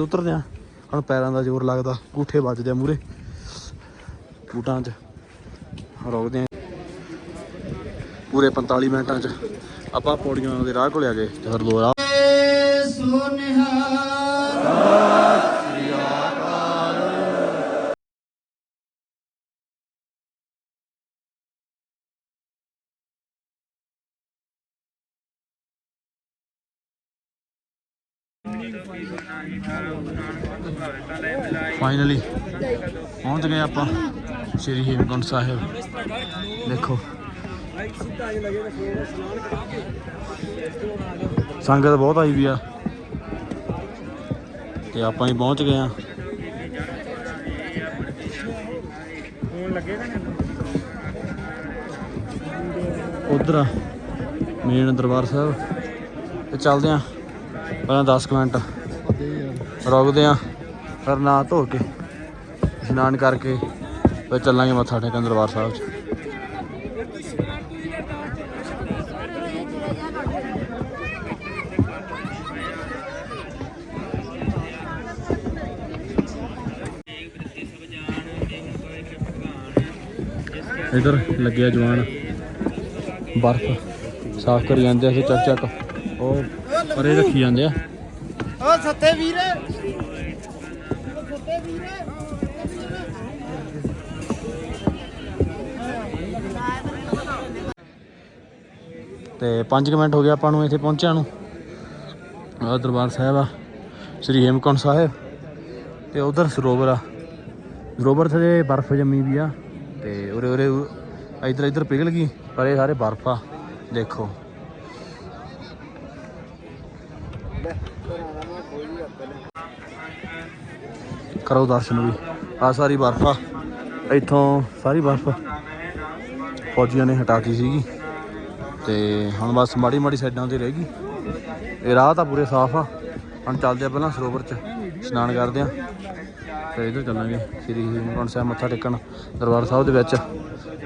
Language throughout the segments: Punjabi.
ਉਤਰਦੇ ਆ। ਹੁਣ ਪੈਰਾਂ ਦਾ ਜ਼ੋਰ ਲੱਗਦਾ ਗੂਠੇ ਵੱਜਦੇ ਆ ਮੂਰੇ ਬੂਟਾਂ 'ਚ ਰੋਕਦੇ ਆ। ਪੂਰੇ 45 ਮਿੰਟਾਂ 'ਚ ਆਪਾਂ ਪੌੜੀਆਂ ਦੇ ਰਾਹ ਕੋਲ ਆ ਗਏ। ਤੇ ਫਿਰ ਦੋ ਰਾਹ ਫਾਈਨਲੀ ਪਹੁੰਚ ਗਏ ਆਪਾਂ ਸ਼੍ਰੀ ਹੇਮਕੁੰਟ ਸਾਹਿਬ। ਦੇਖੋ। ਸੰਗਤ ਬਹੁਤ ਆਈ ਵੀ ਆ। ਤੇ ਆਪਾਂ ਹੀ ਪਹੁੰਚ ਗਏ ਆ। ਉਧਰ ਮੇਨ ਦਰਬਾਰ ਸਾਹਿਬ। ਤੇ ਚੱਲਦੇ ਆ। ਪਹਿਲਾਂ 10 ਕੁ ਮਿੰਟ। ਰੁਕਦੇ ਆ। ਫਿਰ ਨਹਾ ਧੋ ਕੇ, ਇਸ਼ਨਾਨ ਕਰਕੇ ਫਿਰ ਚੱਲਾਂਗੇ ਮੱਥਾ ਟੇਕਣ ਦਰਬਾਰ ਸਾਹਿਬ 'ਚ। ਇਧਰ ਲੱਗਿਆ ਜਵਾਨ। ਬਰਫ਼, ਸਾਫ਼ ਕਰੀ ਜਾਂਦੇ ਆ, ਅਸੀਂ ਚੱਕ ਚੱਕ ਉਹ ਪਰੇ ਰੱਖੀ ਜਾਂਦੇ ਆ। ਓ ਸੱਤੇ ਵੀਰੇ। ਤੇ 5 ਮਿੰਟ ਹੋ ਗਿਆ ਆਪਾਂ ਨੂੰ ਇੱਥੇ ਪਹੁੰਚਿਆ ਨੂੰ। ਆਹ ਦਰਬਾਰ ਸਾਹਿਬ ਆ, ਸ੍ਰੀ ਹੇਮਕੁੰਟ ਸਾਹਿਬ ਤੇ ਉਧਰ ਸਰੋਵਰ ਆ। ਸਰੋਵਰ ਤੇ ਬਰਫ਼ ਜੰਮੀ ਵੀ ਆ ਤੇ ਉਰੇ ਉਰੇ ਇਧਰ ਇਧਰ ਪਿਘਲ ਗਈ, ਪਰ ਇਹ ਸਾਰੇ ਬਰਫ਼ ਆ, ਦੇਖੋ। ਕਰੋ ਦਰਸ਼ਨ ਵੀ, ਆ ਸਾਰੀ ਬਰਫ਼ ਆ। ਇੱਥੋਂ ਸਾਰੀ ਬਰਫ਼ ਫੌਜੀਆਂ ਨੇ ਹਟਾਤੀ ਸੀਗੀ। ਤੇ ਹੁਣ ਬਸ ਮਾੜੀ ਮਾੜੀ ਸਾਈਡਾਂ ਤੇ ਰਹਿ ਗਈ। ਇਹ ਰਾਹ ਤਾਂ ਪੂਰੇ ਸਾਫ਼ ਆ। ਹੁਣ ਚੱਲਦੇ ਆ ਪਹਿਲਾਂ ਸਰੋਵਰ 'ਚ, ਇਸ਼ਨਾਨ ਕਰਦੇ ਆ। ਫਿਰ ਇੱਧਰ ਚੱਲਾਂਗੇ, ਸ੍ਰੀ ਹੇਮਕੁੰਟ ਸਾਹਿਬ ਮੱਥਾ ਟੇਕਣ, ਦਰਬਾਰ ਸਾਹਿਬ ਦੇ ਵਿੱਚ।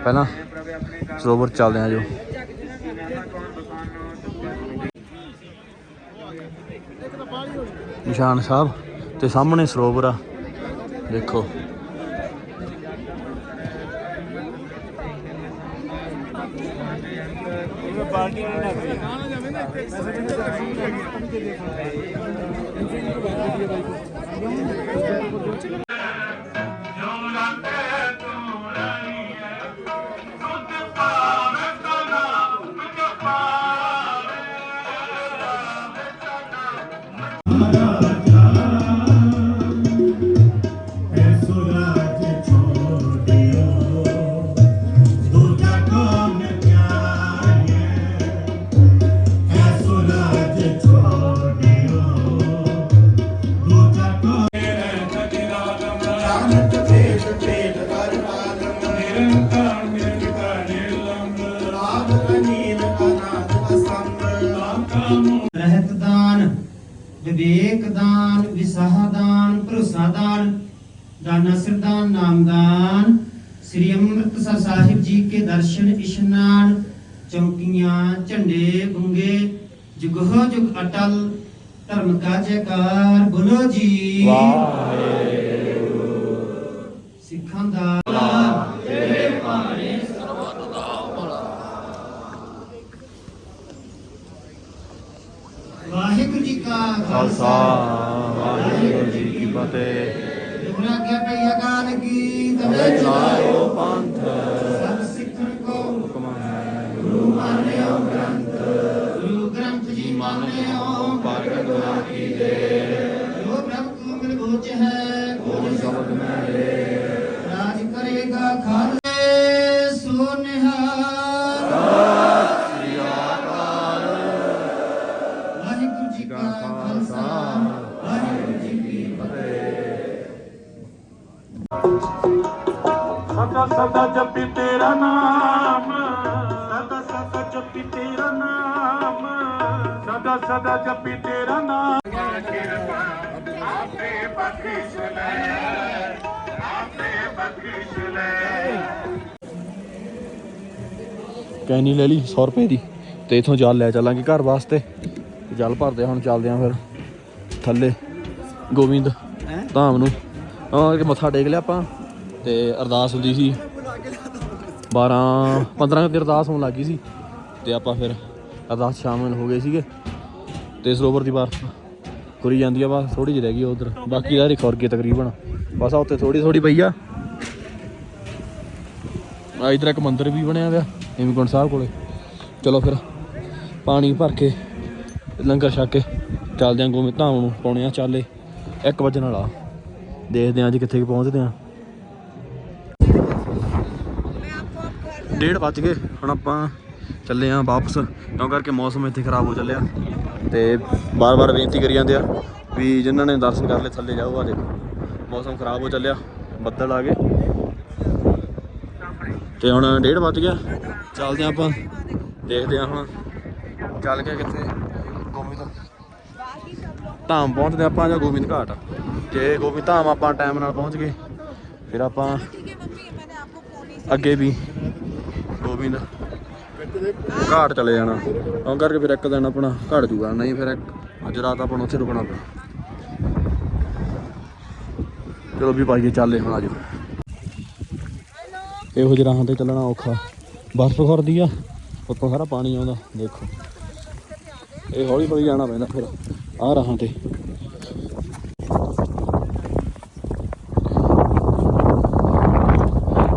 ਪਹਿਲਾਂ ਸਰੋਵਰ ਚੱਲਦੇ ਆ ਜੋ। ਨਿਸ਼ਾਨ ਸਾਹਿਬ, ਤੇ ਸਾਹਮਣੇ ਸਰੋਵਰ ਆ। ਦੇਖੋ। ਵਿਵੇਕ ਦਾਨ ਵਿਸਾਹ ਦਾਨ ਭਰੋਸਾ ਦਾਨ ਦਾਨਾ ਸਰਦਾਨ ਨਾਮਦਾਨ ਸ੍ਰੀ ਅੰਮ੍ਰਿਤਸਰ ਸਾਹਿਬ ਜੀ ਕੇ ਦਰਸ਼ਨ ਇਸ਼ਨਾਨ ਚੌਕੀਆਂ ਝੰਡੇ ਬੁੰਗੇ ਜੁਗੋ ਜੁਗ ਅਟਲ ਧਰਮ ਕਾ ਜੈਕਾਰ ਬੋਲੋ ਜੀ। ਸਿੱਖਾਂ ਦਾ ਵਾਹਿਗੁਰੂ ਜੀ ਕਾ ਖਾਲਸਾ ਵਾਹਿਗੁਰੂ ਜੀ ਕੀ ਫਤਿਹ। ਗੁਰਾਂ ਕੀ ਪਈ ਅਕਾਲ ਕੀ ਤਵੇ ਚਲਾਇਓ ਪੰਥ। ਸਦਾ ਸਦਾ ਜਪੀ ਤੇਰਾ ਨਾਮ। ਸਦਾ ਸਦਾ ਜਪੀ ਤੇਰਾ ਨਾਮ। ਸਦਾ ਸਦਾ ਜਪੀ ਤੇਰਾ ਨਾਮ। ਆਪੇ ਬਖਸ਼ ਲੈ ਆਪੇ ਬਖਸ਼ ਲੈ। ਕੈਨੀ ਲੈ ਲਈ 100 ਰੁਪਏ ਦੀ? ਤੇ ਇਥੋਂ ਜਲ ਲੈ ਚੱਲਾਂਗੇ ਘਰ ਵਾਸਤੇ। ਜਲ ਭਰਦੇ ਆ, ਹੁਣ ਚੱਲਦੇ ਆ ਫਿਰ ਥੱਲੇ। ਗੋਬਿੰਦ ਧਾਮ ਨੂੰ। ਉਹ ਕਿ ਮੱਥਾ ਟੇਕ ਲਿਆ ਆਪਾਂ। ਤੇ ਅਰਦਾਸ ਹੁੰਦੀ ਸੀ। 12 15 ਦੀ ਅਰਦਾਸ ਹੋਣ ਲੱਗੀ ਸੀ। ਤੇ ਆਪਾਂ ਫਿਰ ਅਰਦਾਸ ਸ਼ਾਮਿਲ ਹੋ ਗਏ ਸੀਗੇ। ਤੇ ਸਰੋਵਰ ਦੀ ਬਰਫ਼ ਤੁਰੀ ਜਾਂਦੀ ਆ, ਬਸ ਥੋੜੀ ਜਿਹੀ ਰਹਿ ਗਈ ਉਧਰ। ਬਾਕੀ ਦਾ ਰਿਕਾਰਡ ਕੀ ਤਕਰੀਬਨ। ਬਸ ਆ ਉੱਤੇ ਥੋੜੀ ਥੋੜੀ ਪਈ ਆ। ਆ ਇਧਰ ਇੱਕ ਮੰਦਿਰ ਵੀ ਬਣਿਆ ਹੋਇਆ, ਹੇਮਕੁੰਟ ਸਾਹਿਬ ਕੋਲੇ। ਚਲੋ ਫਿਰ ਪਾਣੀ ਭਰ ਕੇ ਲੰਗਰ ਛਕ ਕੇ ਚੱਲਦੇ ਆਂ, ਗੋਮੇ ਧਾਮ ਨੂੰ ਪਾਉਣੇ ਆ ਚਾਲੇ। 1 ਵਜੇ ਆ ਦੇਖਦੇ ਆਂ ਅੱਜ ਕਿੱਥੇ ਕੁ ਪਹੁੰਚਦੇ ਆਂ। ਡੇਢ ਵੱਜ ਗਏ। ਹੁਣ ਆਪਾਂ ਚੱਲੇ ਆਂ ਵਾਪਸ। ਕਿਉਂ ਕਰਕੇ ਮੌਸਮ ਇੱਥੇ ਖਰਾਬ ਹੋ ਚੱਲਿਆ। ਤੇ ਬਾਰ-ਬਾਰ ਬੇਨਤੀ ਕਰੀ ਜਾਂਦੇ ਆ ਵੀ ਜਿਨ੍ਹਾਂ ਨੇ ਦਰਸ਼ਨ ਕਰ ਲਏ, ਥੱਲੇ ਜਾਓ ਆ ਦੇਖੋ। ਮੌਸਮ ਖਰਾਬ ਹੋ ਚੱਲਿਆ। ਬੱਦਲ ਆ ਗਏ। ਤੇ ਹੁਣ ਡੇਢ ਵੱਜ ਗਿਆ। ਚੱਲਦੇ ਆਂ ਆਪਾਂ। ਦੇਖਦੇ ਆਂ ਹੁਣ ਚੱਲ ਕੇ ਕਿੱਥੇ। ਗੋਬਿੰਦ। ਧਾਮ ਪਹੁੰਚਦੇ ਆਪਾਂ ਜਾਂ ਗੋਬਿੰਦ ਘਾਟ। ਜੇ ਗੋਬਿੰਦ ਧਾਮ ਆਪਾਂ ਟਾਈਮ ਨਾਲ ਪਹੁੰਚ ਗਏ, ਫਿਰ ਆਪਾਂ ਅੱਗੇ ਵੀ ਗੋਬਿੰਦ ਘਾਟ ਚਲੇ ਜਾਣਾ। ਉਹ ਕਰਕੇ ਫਿਰ ਇੱਕ ਦਿਨ ਆਪਣਾ ਘੜ ਜੂਗਾ। ਨਹੀਂ ਫਿਰ ਅੱਜ ਰਾਤ ਆਪਾਂ ਨੂੰ ਉੱਥੇ ਰੁਕਣਾ ਪਿਆ। ਚਲੋ ਵੀ ਪਾਈਏ ਚੱਲੇ ਹੁਣ ਆਜੋ ਇਹੋ ਜਿਹੇ ਰਾਹਾਂ ਤੇ ਚੱਲਣਾ ਔਖਾ। ਬਰਫ਼ ਖੁਰਦੀ ਆ ਉੱਤੋਂ ਸਾਰਾ ਪਾਣੀ ਆਉਂਦਾ, ਦੇਖੋ। ਇਹ ਹੌਲੀ ਹੌਲੀ ਜਾਣਾ ਪੈਂਦਾ ਫਿਰ ਆ ਰਾਹਾਂ ਤੇ।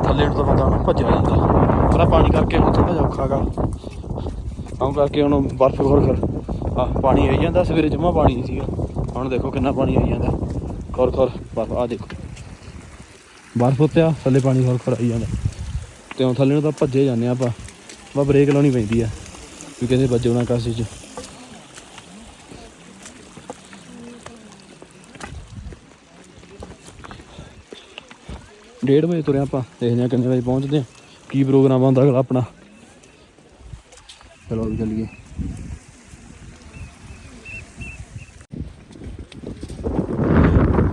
ਥੱਲੇ ਨੂੰ ਤਾਂ ਬੰਦਾ ਨਾ ਭੱਜਿਆ ਪਾਣੀ ਕਰਕੇ ਹੁਣ ਥੋੜਾ ਜਿਹਾ ਔਖਾ ਗਾ। ਆਉਂ ਕਰਕੇ ਹੁਣ ਬਰਫ਼ ਖੁਰ ਖਰ ਆ ਪਾਣੀ ਆਈ ਜਾਂਦਾ, ਸਵੇਰੇ ਜਮਾ ਪਾਣੀ ਨਹੀਂ ਸੀਗਾ। ਹੁਣ ਦੇਖੋ ਕਿੰਨਾ ਪਾਣੀ ਆਈ ਜਾਂਦਾ। ਖੁਰ ਖੁਰ ਬਰਫ਼ ਆ ਦੇਖੋ। ਬਰਫ਼ ਉੱਤੇ ਆ ਥੱਲੇ ਪਾਣੀ ਖੋਰ ਖੋਰ ਆਈ ਜਾਂਦਾ। ਤੇ ਹੁਣ ਥੱਲੇ ਨੂੰ ਤਾਂ ਭੱਜੇ ਜਾਂਦੇ ਆ ਆਪਾਂ। ਬਾ ਬ੍ਰੇਕ ਲਾਉਣੀ ਪੈਂਦੀ ਆ। ਵੀ ਕਹਿੰਦੇ ਵੱਜੋ ਨਾ ਕਾਸੇ 'ਚ। ਡੇਢ ਵਜੇ ਤੁਰਿਆ ਆਪਾਂ। ਦੇਖਦੇ ਆ ਕਿੰਨੇ ਵਜੇ ਪਹੁੰਚਦੇ ਆ ਕੀ ਪ੍ਰੋਗਰਾਮ ਆਉਂਦਾ ਅਗਲਾ ਆਪਣਾ? ਚਲੋ ਵੀ ਚੱਲੀਏ।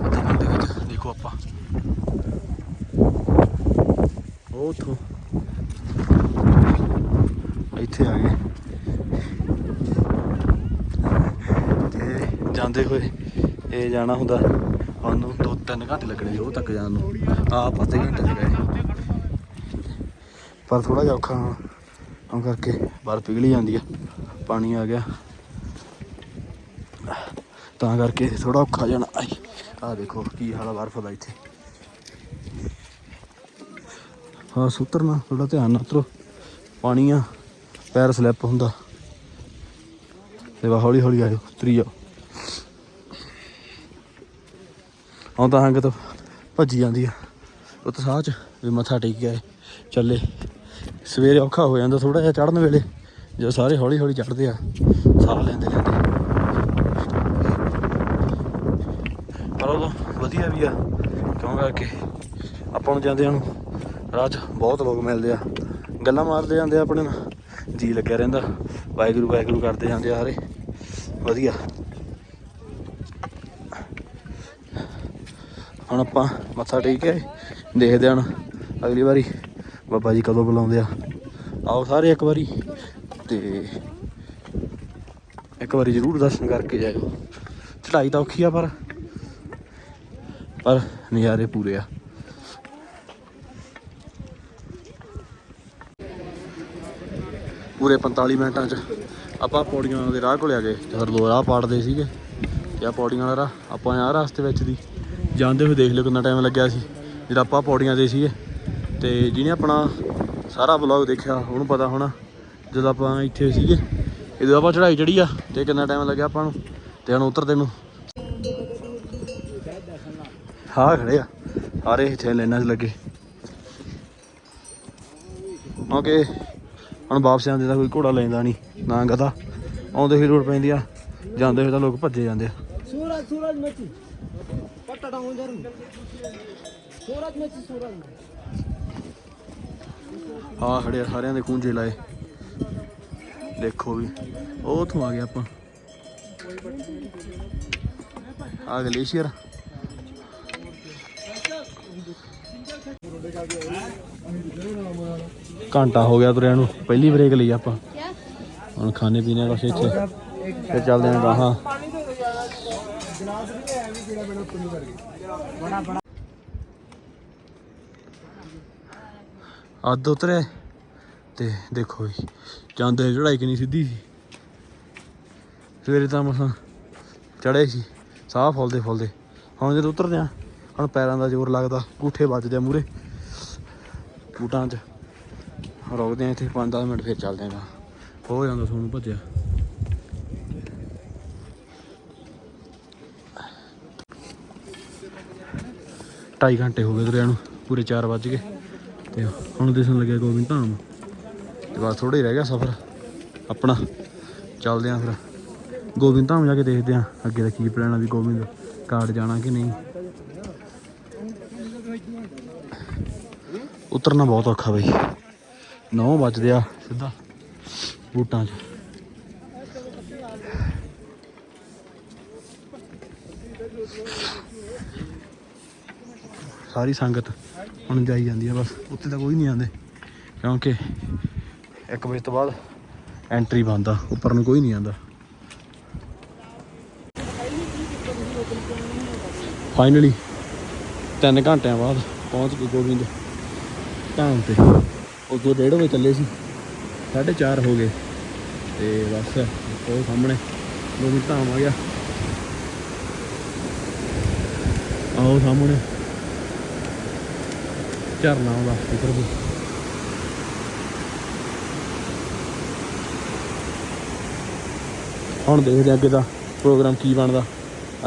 ਅੱਧੇ ਘੰਟੇ ਵਿੱਚ ਦੇਖੋ ਆਪਾਂ। ਉਹ ਉੱਥੋਂ। ਇੱਥੇ ਆ ਗਏ। ਤੇ ਜਾਂਦੇ ਹੋਏ ਇਹ ਜਾਣਾ ਹੁੰਦਾ ਦੋ ਤਿੰਨ ਘੰਟੇ ਲੱਗਣੇ ਉਹ ਤੱਕ ਜਾਣ ਨੂੰ। ਆ ਪੱਤੇ ਘੰਟੇ ਲਗਾਏ ਪਰ ਥੋੜਾ ਜਿਹਾ ਔਖਾ ਹੁਣ ਹੁਣ ਕਰਕੇ ਬਾਹਰ ਪਿਘਲੀ ਜਾਂਦੀ ਆ, ਪਾਣੀ ਆ ਗਿਆ। ਤਾਂ ਕਰਕੇ ਥੋੜਾ ਔਖਾ ਜਾਣਾ। ਆਈ ਆ ਦੇਖੋ ਕੀ ਹਾਲ ਬਰਫ ਦਾ ਇੱਥੇ। ਹਾਂ, ਸੁਤਰਨਾ ਥੋੜਾ ਧਿਆਨ ਨਾਲ ਉਤਰੋ। ਪਾਣੀ ਆ, ਪੈਰ ਸਲਿੱਪ ਹੁੰਦਾ। ਤੇ ਵਾ ਹੌਲੀ ਹੌਲੀ ਆਇਓ, ਉਤਰੀ ਜਾਓ। ਹੁਣ ਤਾਂ ਹੰਗ ਤਾਂ ਭੱਜੀ ਜਾਂਦੀ ਆ। ਉਤਸ਼ਾਹ ਚ ਵੀ ਮੱਥਾ ਟੇਕ ਗਿਆ ਆਏ। ਚੱਲੇ। ਸਵੇਰੇ ਔਖਾ ਹੋ ਜਾਂਦਾ ਥੋੜਾ ਜਿਹਾ ਚੜਨ ਵੇਲੇ। ਜਦੋਂ ਸਾਰੇ ਹੌਲੀ ਹੌਲੀ ਚੜਦੇ ਆ, ਸਾਹ ਲੈਂਦੇ ਲੈਂਦੇ। ਪਰ ਉਹ ਵਧੀਆ ਵੀ ਆ, ਕਿਉਂ ਕਰਕੇ? ਆਪਾਂ ਨੂੰ ਜਾਂਦੇ ਨੂੰ ਰਾਹ 'ਚ ਬਹੁਤ ਲੋਕ ਮਿਲਦੇ ਆ। ਗੱਲਾਂ ਮਾਰਦੇ ਜਾਂਦੇ ਆ ਆਪਣੇ ਨਾਲ। ਜੀ ਲੱਗਿਆ ਰਹਿੰਦਾ। ਵਾਹਿਗੁਰੂ ਵਾਹਿਗੁਰੂ ਕਰਦੇ ਜਾਂਦੇ ਆ ਸਾਰੇ ਵਧੀਆ। ਹੁਣ ਆਪਾਂ ਮੱਥਾ ਟੇਕ ਕੇ ਦੇਖਦੇ ਹਾਂ ਅਗਲੀ ਵਾਰੀ। ਬਾਬਾ ਜੀ ਕਦੋਂ ਬੁਲਾਉਂਦੇ ਆ? ਆਓ ਸਾਰੇ ਇੱਕ ਵਾਰੀ ਤੇ ਇੱਕ ਵਾਰੀ ਜ਼ਰੂਰ ਦਰਸ਼ਨ ਕਰਕੇ ਜਾਇਓ। ਚੜਾਈ ਤਾਂ ਔਖੀ ਆ ਪਰ ਪਰ ਨਜ਼ਾਰੇ ਪੂਰੇ ਆ। ਪੂਰੇ 45 ਮਿੰਟਾਂ 'ਚ ਆਪਾਂ ਪੌੜੀਆਂ ਦੇ ਰਾਹ ਕੋਲ ਆ ਗਏ ਜਦੋਂ ਦੋ ਰਾਹ ਪਾੜਦੇ ਸੀਗੇ ਤੇ ਆ ਪੌੜੀਆਂ ਵਾਲਾ ਰਾਹ, ਆਪਾਂ ਆ ਰਸਤੇ ਵਿੱਚ ਦੀ ਜਾਂਦੇ ਹੋਏ ਦੇਖ ਲਿਓ ਕਿੰਨਾ ਟਾਈਮ ਲੱਗਿਆ ਸੀ। ਜਿਹੜਾ ਆਪਾਂ ਪੌੜੀਆਂ ਦੇ ਸੀਗੇ ਤੇ ਜਿਹਨੇ ਆਪਣਾ ਸਾਰਾ ਵਲੌਗ ਦੇਖਿਆ, ਉਹਨੂੰ ਪਤਾ ਹੋਣਾ, ਜਦੋਂ ਆਪਾਂ ਇੱਥੇ ਸੀਗੇ, ਇਹਦੇ ਆਪਾਂ ਚੜਾਈ ਚੜੀ ਆ, ਤੇ ਕਿੰਨਾ ਟਾਈਮ ਲੱਗਿਆ ਆਪਾਂ ਨੂੰ, ਤੇ ਹੁਣ ਉਤਰਦੇ ਨੂੰ। ਹਾਂ ਖੜੇ ਆ ਆਰੇ ਇੱਥੇ ਲੈਣਾ ਲੱਗੇ। ਓਕੇ ਹੁਣ ਵਾਪਸ ਆਉਂਦੇ ਤਾਂ ਕੋਈ ਘੋੜਾ ਲੈਂਦਾ ਨਹੀਂ, ਨਾ ਗਦਾ ਆਉਂਦੇ ਹੀ ਰੋਡ ਪੈਂਦੀ ਆ, ਜਾਂਦੇ ਹੋਏ ਤਾਂ ਲੋਕ ਭੱਜੇ ਜਾਂਦੇ ਆ। ਸੂਰਜ ਸੂਰਜ ਮੱਚੀ। ਪਟੜਾ ਹੋਂ ਜਰ ਸੂਰਜ ਮੱਚੀ, ਸੂਰਜ। ਆ ਖੜੇ ਆ, ਸਾਰਿਆਂ ਦੇ ਖੂੰਜੇ ਲਾਏ। ਦੇਖੋ ਵੀ, ਉਹ ਉੱਥੋਂ ਆ ਗਿਆ ਆਪਾਂ। ਆ ਗਲੇਸ਼ੀਅਰ। ਘੰਟਾ ਹੋ ਗਿਆ ਤੁਰਿਆਂ ਨੂੰ, ਪਹਿਲੀ ਬ੍ਰੇਕ ਲਈ ਆਪਾਂ। ਹੁਣ ਖਾਣੇ ਪੀਣੇ ਕੁਛ ਇੱਥੇ। ਫਿਰ ਚੱਲਦੇ ਆਂ ਗਾਹਾਂ ਅੱਧ ਉਤਰਿਆ ਤੇ ਦੇਖੋ ਜੀ ਜਾਂਦੇ ਚੜਾਈ ਕਿੰਨੀ ਸਿੱਧੀ ਸੀ। ਸਵੇਰੇ ਤਾਂ ਮਸਾਂ ਚੜੇ ਸੀ, ਸਾਹ ਫੁੱਲਦੇ ਫੁੱਲਦੇ। ਹੁਣ ਜਦੋਂ ਉਤਰਦੇ ਆ ਹੁਣ ਪੈਰਾਂ ਦਾ ਜ਼ੋਰ ਲੱਗਦਾ ਗੂਠੇ ਵੱਜਦੇ ਆ ਮੂਰੇ ਬੂਟਾਂ 'ਚ ਰੁਕਦੇ ਆ ਇੱਥੇ 5-10 ਮਿੰਟ ਫਿਰ ਚੱਲਦੇ ਆ ਹੋ ਜਾਂਦਾ ਸੋਨੂੰ ਭੱਜਿਆ। ਢਾਈ ਘੰਟੇ ਹੋ ਗਏ ਤੁਰਿਆਂ ਨੂੰ, ਪੂਰੇ 4 ਵੱਜ ਗਏ। ਤੇ ਹੁਣ ਦਿਸਣ ਲੱਗਿਆ ਗੋਬਿੰਦ ਧਾਮ। ਤੇ ਬਸ ਥੋੜਾ ਹੀ ਰਹਿ ਗਿਆ ਸਫ਼ਰ। ਆਪਣਾ ਚੱਲਦੇ ਆਂ ਫਿਰ। ਗੋਬਿੰਦ ਧਾਮ ਜਾ ਕੇ ਦੇਖਦੇ ਆਂ। ਅੱਗੇ ਦਾ ਕੀ ਪਲਾਨ ਆ ਵੀ ਗੋਬਿੰਦ ਕਾਰਡ ਜਾਣਾ ਕਿ ਨਹੀਂ। ਉਤਰਨਾ ਬਹੁਤ ਔਖਾ ਬਈ। 9 ਵੱਜਦੇ ਆ ਸਿੱਧਾ ਬੂਟਾਂ 'ਚ। ਸਾਰੀ ਸੰਗਤ ਹੁਣ ਜਾਈ ਜਾਂਦੀ ਆ ਬਸ ਉੱਤੇ ਤਾਂ ਕੋਈ ਨਹੀਂ ਆਉਂਦੇ। ਕਿਉਂਕਿ 1 ਵਜੇ ਤੋਂ ਬਾਅਦ ਐਂਟਰੀ ਬੰਦ ਆ, ਉੱਪਰ ਨੂੰ ਕੋਈ ਨਹੀਂ ਆਉਂਦਾ। ਫਾਈਨਲੀ 3 ਘੰਟਿਆਂ ਬਾਅਦ ਪਹੁੰਚ ਗਏ ਗੋਬਿੰਦ। ਧਾਮ ਤੇ। ਉਦੋਂ ਡੇਢ ਵਜੇ ਚੱਲੇ ਸੀ 4:30 ਹੋ ਗਏ। ਤੇ ਬਸ, ਉਹ ਸਾਹਮਣੇ ਗੋਬਿੰਦ ਧਾਮ ਆ ਗਿਆ। ਆਓ ਸਾਹਮਣੇ। ਝਰਨਾ ਆਉਂਦਾ ਇੱਧਰ ਵੀ। ਹੁਣ ਦੇਖਦੇ ਹਾਂ ਅੱਗੇ ਦਾ ਪ੍ਰੋਗਰਾਮ ਕੀ ਬਣਦਾ।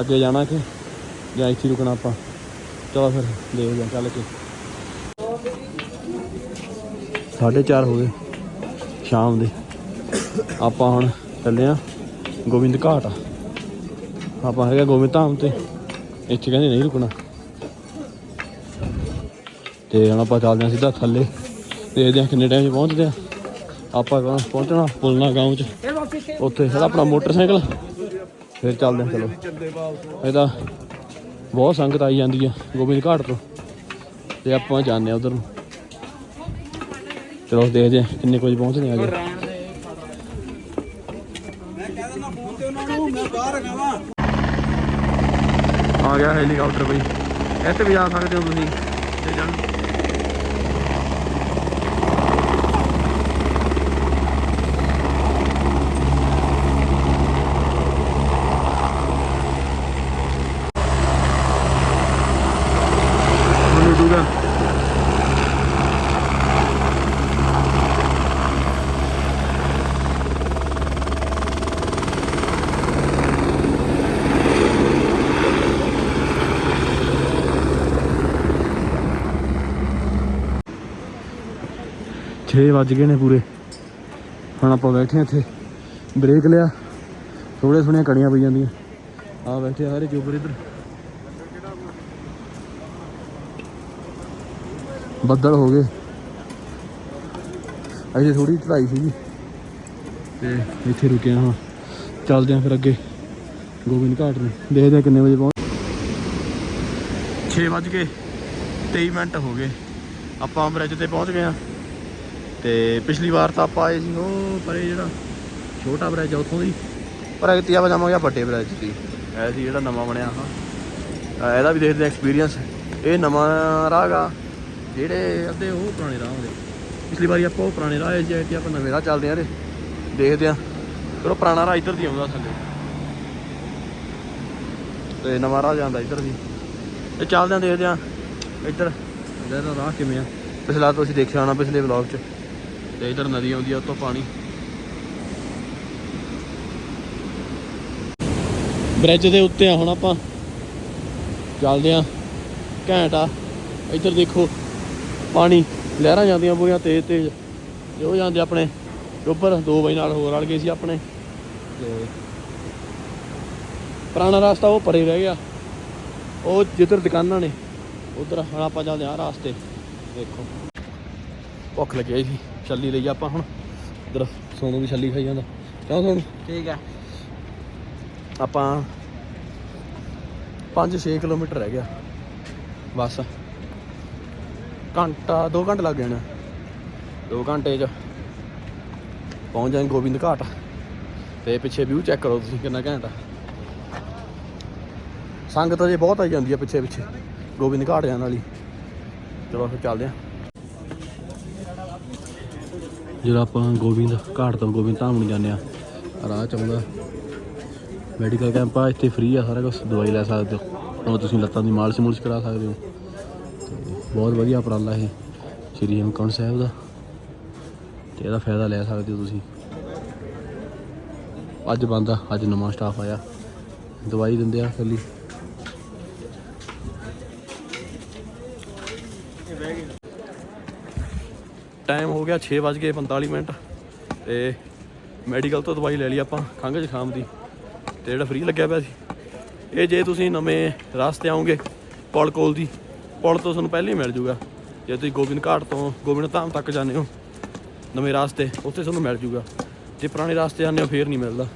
ਅੱਗੇ ਜਾਣਾ ਕਿ ਜਾਂ ਇੱਥੇ ਰੁਕਣਾ ਆਪਾਂ। ਚਲੋ ਫਿਰ ਦੇਖਦੇ ਹਾਂ ਚੱਲ ਕੇ। 4:30 ਹੋ ਗਏ ਸ਼ਾਮ ਦੇ। ਆਪਾਂ ਹੁਣ ਚੱਲੇ ਆ ਗੋਬਿੰਦ ਘਾਟ। ਆਪਾਂ ਹੈਗਾ ਗੋਬਿੰਦ ਧਾਮ ਤੇ। ਇੱਥੇ ਕਹਿੰਦੇ ਨਹੀਂ ਰੁਕਣਾ। ਤੇ ਹੁਣ ਆਪਾਂ ਚੱਲਦੇ ਹਾਂ ਸਿੱਧਾ ਥੱਲੇ। ਦੇਖਦੇ ਹਾਂ ਕਿੰਨੇ ਟਾਈਮ 'ਚ ਪਹੁੰਚਦੇ ਆ? ਆਪਾਂ ਕਹਾਂ ਪਹੁੰਚਣਾ? ਪੁਲਨਾ ਗਾਉਂ 'ਚ। ਉੱਥੇ ਹੈਗਾ ਆਪਣਾ ਮੋਟਰਸਾਈਕਲ। ਫਿਰ ਚੱਲਦੇ ਹਾਂ, ਚਲੋ। ਇਹਦਾ ਬਹੁਤ ਸੰਗਤ ਆਈ ਜਾਂਦੀ ਆ, ਗੋਬਿੰਦ ਘਾਟ ਤੋਂ। ਤੇ ਆਪਾਂ ਜਾਂਦੇ ਆ ਉਧਰ ਨੂੰ। ਚਲੋ, ਦੇਖਦੇ ਹਾਂ ਕਿੰਨੇ ਕੁਝ ਪਹੁੰਚਦੇ ਆ ਅੱਗੇ ਆ ਗਿਆ ਹੈਲੀਕਾਪਟਰ ਬਈ। ਇੱਥੇ ਵੀ ਜਾ ਸਕਦੇ ਹੋ ਤੁਸੀਂ। 6 ਵੱਜ ਗਏ ਨੇ ਪੂਰੇ। ਹੁਣ ਆਪਾਂ ਬੈਠੇ ਇੱਥੇ। ਬ੍ਰੇਕ ਲਿਆ। ਥੋੜੇ ਸੋਹਣੀਆਂ ਕੜੀਆਂ ਪਈ ਜਾਂਦੀਆਂ ਆ ਬੈਠੇ ਸਾਰੇ ਚੋਪਰ ਇੱਧਰ। ਬੱਦਲ ਹੋ ਗਏ। ਅਜੇ ਥੋੜੀ ਚੜਾਈ ਸੀਗੀ। ਤੇ ਇੱਥੇ ਰੁਕੇ ਹਾਂ। ਚੱਲਦੇ ਹਾਂ ਫਿਰ ਅੱਗੇ। ਗੋਬਿੰਦ ਘਾਟ ਨੂੰ। ਦੇਖਦੇ ਆ ਕਿੰਨੇ ਵਜੇ ਪਹੁੰਚ 6 ਵਜੇ 23 ਮਿੰਟ ਹੋ ਗਏ। ਆਪਾਂ ਬ੍ਰਿਜ ਤੇ ਪਹੁੰਚ ਗਏ ਹਾਂ। ਤੇ ਪਿਛਲੀ ਵਾਰ ਤਾਂ ਆਪਾਂ ਆਏ ਸੀ ਉਹ ਪਰੇ ਜਿਹੜਾ ਛੋਟਾ ਬ੍ਰਿਜ ਆ ਉੱਥੋਂ ਦੀ। ਪਰ ਐਤੀ ਆਪਾਂ ਜਾਵਾਂਗੇ ਆਹ ਵੱਡੇ ਬ੍ਰਿਜ ਦੀ। ਐ ਸੀ ਜਿਹੜਾ ਨਵਾਂ ਬਣਿਆ ਹਾਂ। ਇਹਦਾ ਵੀ ਦੇਖਦੇ ਐਕਸਪੀਰੀਅੰਸ ਇਹ ਨਵਾਂ ਰਾਹ ਗਾ। ਜਿਹੜੇ ਅੱਧੇ ਉਹ ਪੁਰਾਣੇ ਰਾਹ ਹੁੰਦੇ। ਪਿਛਲੀ ਵਾਰੀ ਆਪਾਂ ਉਹ ਪੁਰਾਣੇ ਰਾਹ ਆਏ ਸੀ ਆਪਾਂ ਨਵੇਂ ਰਾਹ ਚੱਲਦੇ ਆਂ ਰੇ ਦੇਖਦੇ ਆਂ ਚਲੋ ਪੁਰਾਣਾ ਰਾਹ ਇੱਧਰ ਦੀ ਆਉਂਦਾ ਥੱਲੇ। ਤੇ ਨਵਾਂ ਰਾਹ ਜਾਂਦਾ ਇੱਧਰ ਦੀ ਤੇ ਚੱਲਦੇ ਆਂ ਦੇਖਦੇ ਆਂ ਇੱਧਰ। ਇਹਦਾ ਰਾਹ ਕਿਵੇਂ ਆ? ਪਿਛਲਾ ਤੁਸੀਂ ਦੇਖਿਆ ਹੋਣਾ ਪਿਛਲੇ ਵਲੌਗ 'ਚ। ਤੇ ਇਧਰ ਨਦੀ ਆਉਂਦੀ ਆ ਉੱਤੋਂ ਪਾਣੀ। ਬ੍ਰਿਜ ਦੇ ਉੱਤੇ ਆ ਹੁਣ ਆਪਾਂ। ਚੱਲਦੇ ਆ। ਘੈਂਟ ਆ। ਇੱਧਰ ਦੇਖੋ, ਪਾਣੀ ਲਹਿਰਾਂ ਜਾਂਦੀਆਂ ਪੂਰੀਆਂ ਤੇਜ਼ ਤੇਜ਼। ਜੋ ਜਾਂਦੇ ਆਪਣੇ, ਉੱਪਰ ਦੋ ਵਜੇ ਨਾਲ ਹੋਰ ਰਲ ਗਏ ਸੀ ਆਪਣੇ। ਤੇ ਪੁਰਾਣਾ ਰਸਤਾ ਉਹ ਪਰੇ ਰਹਿ ਗਿਆ। ਉਹ ਜਿੱਧਰ ਦੁਕਾਨਾਂ ਨੇ, ਉਧਰ ਹੁਣ ਆਪਾਂ ਚੱਲਦੇ ਆ ਰਾਸਤੇ। ਦੇਖੋ। ਭੁੱਖ ਲੱਗੀ ਸੀ। ਛੱਲੀ ਲਈ ਆਪਾਂ ਹੁਣ। ਇਧਰ ਸੋਨੂੰ ਵੀ ਛੱਲੀ ਖਾਈ ਜਾਂਦਾ। ਕਿਉਂ ਸੋਨੂੰ? ਠੀਕ ਹੈ। ਆਪਾਂ 5-6 ਕਿਲੋਮੀਟਰ ਰਹਿ ਗਿਆ। ਬਸ। ਘੰਟਾ 2 ਘੰਟੇ ਲੱਗ ਜਾਣਾ। 2 ਘੰਟੇ 'ਚ ਪਹੁੰਚ ਜਾਵਾਂਗੇ ਗੋਬਿੰਦ ਘਾਟ। ਤੇ ਪਿੱਛੇ ਵਿਊ ਚੈੱਕ ਕਰੋ ਤੁਸੀਂ ਕਿੰਨਾ ਘੈਂਟ ਆ। ਸੰਗਤ ਅਜੇ ਬਹੁਤ ਆਈ ਜਾਂਦੀ ਆ ਪਿੱਛੇ ਪਿੱਛੇ ਗੋਬਿੰਦ ਘਾਟ ਜਾਣ ਵਾਲੀ। ਚਲੋ ਫਿਰ ਚੱਲਦੇ ਆ। ਜਦੋਂ ਆਪਾਂ ਗੋਬਿੰਦ ਘਾਟ ਤੋਂ ਗੋਬਿੰਦ ਧਾਮ ਨੂੰ ਜਾਂਦੇ ਆ। ਰਾਹ ਚ ਆਉਂਦਾ ਮੈਡੀਕਲ ਕੈਂਪ ਆ, ਇੱਥੇ ਫ੍ਰੀ ਆ, ਸਾਰਾ ਕੁਝ ਦਵਾਈ ਲੈ ਸਕਦੇ ਹੋ। ਉਹ ਤੁਸੀਂ ਲੱਤਾਂ ਦੀ ਮਾਲਸ਼ ਮੁਲਿਸ਼ ਕਰਾ ਸਕਦੇ ਹੋ। ਬਹੁਤ ਵਧੀਆ ਉਪਰਾਲਾ ਇਹ ਸ਼੍ਰੀ ਹੇਮਕੁੰਟ ਸਾਹਿਬ ਦਾ। ਤੇ ਇਹਦਾ ਫਾਇਦਾ ਲੈ ਸਕਦੇ ਹੋ ਤੁਸੀਂ। ਅੱਜ ਬੰਦ ਆ ਅੱਜ ਨਵਾਂ ਸਟਾਫ ਆਇਆ। ਦਵਾਈ ਦਿੰਦੇ ਆ ਖਾਲੀ ਟਾਈਮ ਹੋ ਗਿਆ 6:45 ਮਿੰਟ ਤੇ ਮੈਡੀਕਲ ਤੋਂ ਦਵਾਈ ਲੈ ਲਈ ਆਪਾਂ, ਖੰਘ ਜ਼ੁਕਾਮ ਦੀ ਤੇ ਜਿਹੜਾ ਫ੍ਰੀ ਲੱਗਿਆ ਪਿਆ ਸੀ। ਇਹ ਜੇ ਤੁਸੀਂ ਨਵੇਂ ਰਸਤੇ ਆਉਂਗੇ ਪੁਲ ਕੋਲ ਦੀ, ਪੁਲ ਤੋਂ ਤੁਹਾਨੂੰ ਪਹਿਲਾਂ ਹੀ ਮਿਲ ਜੂਗਾ। ਜੇ ਤੁਸੀਂ ਗੋਬਿੰਦ ਘਾਟ ਤੋਂ ਗੋਬਿੰਦ ਧਾਮ ਤੱਕ ਜਾਂਦੇ ਹੋ, ਨਵੇਂ ਰਸਤੇ, ਉੱਥੇ ਤੁਹਾਨੂੰ ਮਿਲ ਜੂਗਾ। ਜੇ ਪੁਰਾਣੇ ਰਸਤੇ ਜਾਂਦੇ ਹੋ, ਫੇਰ ਨਹੀਂ ਮਿਲਦਾ।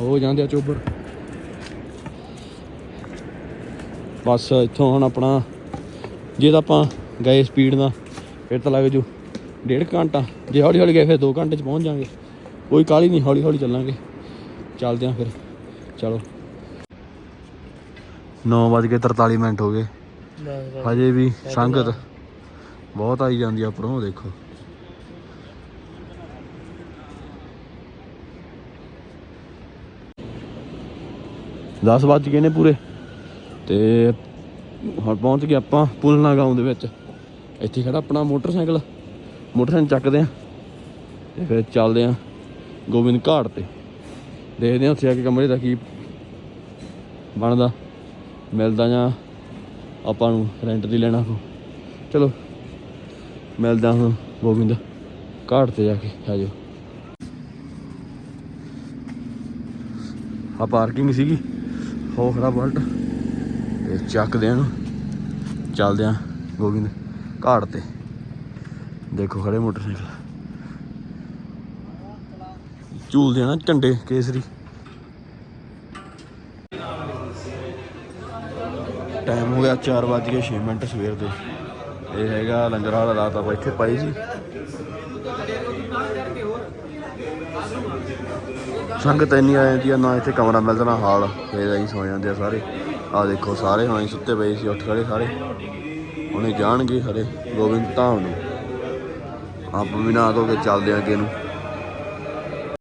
ਹੋ ਜਾਂਦੇ ਆ ਚੋਬਰ। ਬਸ ਇੱਥੋਂ ਹੁਣ ਆਪਣਾ, ਜੇ ਤਾਂ ਆਪਾਂ ਗਏ ਸਪੀਡ ਨਾਲ, ਫਿਰ ਤਾਂ ਲੱਗ ਜੂ ਡੇਢ ਘੰਟਾ। ਜੇ ਹੌਲੀ ਹੌਲੀ ਗਏ, ਫਿਰ 2 ਘੰਟੇ ਚ ਪਹੁੰਚ ਜਾਾਂਗੇ। ਕੋਈ ਕਾਲੀ ਨਹੀਂ ਹੌਲੀ ਹੌਲੀ ਚੱਲਾਂਗੇ। ਚੱਲਦੇ ਆਂ ਫਿਰ। ਚਲੋ। 9:43 ਮਿੰਟ ਹੋ ਗਏ। ਹਜੇ ਵੀ ਸੰਗਤ ਬਹੁਤ ਆਈ ਜਾਂਦੀ ਆ ਉੱਪਰੋਂ, ਦੇਖੋ। ਦਸ ਵੱਜ ਗਏ ਨੇ ਪੂਰੇ। ਤੇ ਹੁਣ ਪਹੁੰਚ ਗਏ ਆਪਾਂ ਪੁਲਨਾ ਗਾਉਂ ਦੇ ਵਿੱਚ। ਇੱਥੇ ਖੜਾ ਆਪਣਾ ਮੋਟਰਸਾਈਕਲ। ਮੋਟਰਸਾਈਕਲ ਚੱਕਦੇ ਆ ਤੇ ਫਿਰ ਚੱਲਦੇ ਆ ਗੋਬਿੰਦ ਘਾਟ ਤੇ। ਦੇਖਦੇ ਆ ਉੱਥੇ ਆ ਕੇ ਕਮਰੇ ਦਾ ਕੀ ਬਣਦਾ। ਮਿਲਦਾ ਜਾਂ ਆਪਾਂ ਨੂੰ ਰੈਂਟ ਤੇ ਲੈਣਾ ਕੋ ਚਲੋ, ਮਿਲਦਾ ਹੁਣ ਗੋਬਿੰਦ ਘਾਟ ਤੇ ਜਾ ਕੇ ਆ ਜਾਓ। ਆ ਪਾਰਕਿੰਗ ਸੀਗੀ ਹੋ ਖੜਾ ਬਲਟ। ਤੇ ਚੱਕਦੇ ਆ ਇਹਨੂੰ ਚੱਲਦੇ ਆ ਗੋਬਿੰਦ। ਘਾਟ ਤੇ। ਦੇਖੋ ਖੜੇ ਮੋਟਰਸਾਈਕਲ। ਝੂਲਦੇ ਆ ਨਾ ਝੰਡੇ ਕੇਸਰੀ। ਟਾਈਮ ਹੋ ਗਿਆ 4:06 ਮਿੰਟ ਸਵੇਰ ਦੇ। ਇਹ ਹੈਗਾ ਲੰਗਰ ਵਾਲਾ ਰਾਤ ਆਪਾਂ ਇੱਥੇ ਪਾਈ ਸੀ। ਸੰਗਤ ਇੰਨੀ ਆ ਜਾਂਦੀ ਆ, ਨਾ ਇੱਥੇ ਕਮਰਾ ਮਿਲਦਾ, ਨਾ ਹਾਲ। ਫੇਰ ਅਸੀਂ ਸੌ ਜਾਂਦੇ ਆ ਸਾਰੇ। ਆ ਦੇਖੋ ਸਾਰੇ, ਹੁਣ ਸੁੱਤੇ ਪਏ ਸੀ, ਉੱਠ ਖੜੇ ਸਾਰੇ। ਹੁਣੇ ਜਾਣਗੇ ਹਰੇ ਗੋਬਿੰਦ ਧਾਮ ਨੂੰ। ਆਪ ਵੀ ਨਾ ਧੋ ਕੇ ਚੱਲਦੇ ਆ ਅੱਗੇ ਨੂੰ।